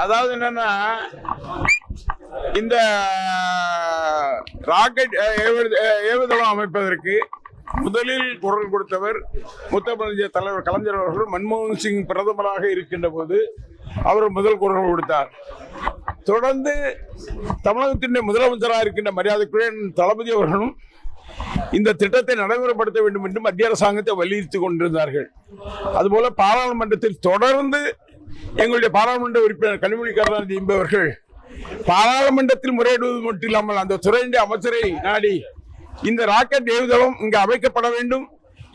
அதாவது என்னன்னா இந்த ராக்கெட் ஏவு- ஏவுதளம் அமைப்பதற்கு முதலில் குரல் கொடுத்தவர் முத்தமிழ் தலைவர் கலைஞர் அவர்கள் மன்மோகன் சிங் பிரதமராக இருக்கின்ற போது அவர் முதல் குரல் கொடுத்தார். தொடர்ந்து தமிழகத்தின் முதலமைச்சராக இருக்கின்ற மரியாதைக்குரிய தளபதி அவர்களும் இந்த திட்டத்தை நடைமுறைப்படுத்த வேண்டும் என்று மத்திய அரசாங்கத்தை வலியுறுத்தி கொண்டிருந்தார்கள். அதுபோல பாராளுமன்றத்தில் தொடர்ந்து எங்களுடைய பாராளுமன்ற உறுப்பினர் கனிமொழி கருணாநிதி என்பவர்கள் பாராளுமன்றத்தில் முறையிடுவது மட்டும் இல்லாமல் அந்த துறையினுடைய அமைச்சரை நாடி இந்த ராக்கெட் ஏவுதளம் இங்கு அமைக்கப்பட வேண்டும்.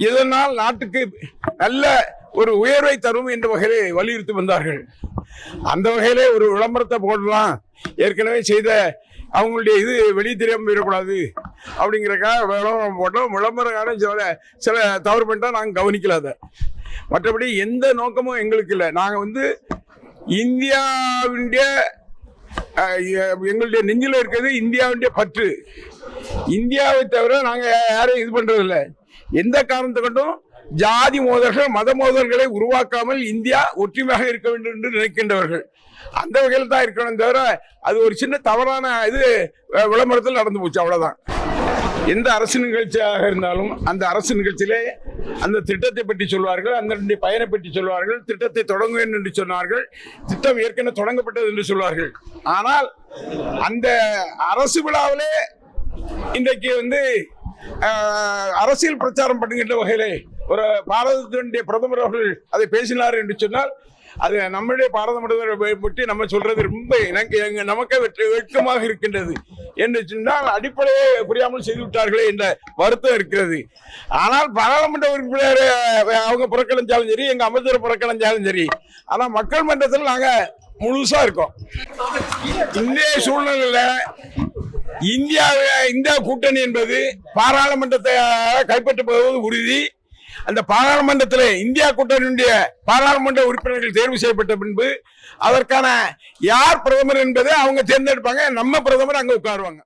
இதனால் நாட்டுக்கு நல்ல ஒரு உயர்வை தரும் என்ற வகையிலே வலியுறுத்தி வந்தார்கள். அந்த வகையிலே ஒரு விளம்பரத்தை போடலாம். ஏற்கனவே செய்த அவங்களுடைய இது வெளியே தெரியாமல் போயிடக்கூடாது அப்படிங்கிறக்காக விளம்பரம் போட்டோம். விளம்பரம் சில சில தவறு பண்ணிட்டா நாங்கள் கவனிக்கல அதை. மற்றபடி எந்த நோக்கமும் எங்களுக்கு இல்லை. நாங்கள் வந்து இந்தியாவுடைய எங்களுடைய நெஞ்சில் இருக்கிறது இந்தியாவுடைய பற்று. இந்தியாவை தவிர நாங்கள் யாரும் இது பண்ணுறதில்ல எந்த காரணத்தை கொண்டும் ஜாதி மோதல்கள் மத மோதல்களை உருவாக்காமல் இந்தியா ஒற்றுமையாக இருக்க வேண்டும் என்று நினைக்கின்றவர்கள். அந்த வகையில் தான் இருக்கணும் தவிர அது ஒரு சின்ன தவறான இது விளம்பரத்தில் நடந்து போச்சு. அவ்வளோதான் எந்த அரசு நிகழ்ச்சியாக இருந்தாலும் அந்த அரசு நிகழ்ச்சியிலே அந்த திட்டத்தை பற்றி சொல்வார்கள் அந்த பயனை பற்றி சொல்வார்கள் திட்டத்தை தொடங்குவேன் என்று சொன்னார்கள் திட்டம் ஏற்கனவே தொடங்கப்பட்டது என்று சொல்வார்கள். ஆனால் அந்த அரசு விழாவிலே இன்றைக்கு வந்து அரசியல் பிரச்சாரம் பண்ணுகின்ற வகையிலே ஒரு பாரதத்தினுடைய பிரதமர் அவர்கள் அதை பேசினார் என்று சொன்னால் அது நம்முடைய பாரத பற்றி நம்ம சொல்றது ரொம்ப எனக்கு எங்க நமக்கே வெற்றி வெட்கமாக இருக்கின்றது. என்று சொன்னால் அடிப்படையே புரியாமல் செய்து விட்டார்களே என்ற வருத்தம் இருக்கிறது. ஆனால் பாராளுமன்ற உறுப்பினர் அவங்க புறக்கணிச்சாலும் சரி எங்க அமைச்சர் புறக்கணிச்சாலும் சரி ஆனா மக்கள் மன்றத்தில் நாங்க முழுசா இருக்கோம். இந்திய சூழ்நிலையில இந்தியாவை இந்தியா கூட்டணி என்பது பாராளுமன்றத்தை கைப்பற்றப்படுவது உறுதி. அந்த பாராளுமன்றத்தில் இந்தியா கூட்டணியுடைய பாராளுமன்ற உறுப்பினர்கள் தேர்வு செய்யப்பட்ட பின்பு அதற்கான யார் பிரதமர் என்பதை அவங்க தேர்ந்தெடுப்பாங்க. நம்ம பிரதமர் அங்க உட்காருவாங்க.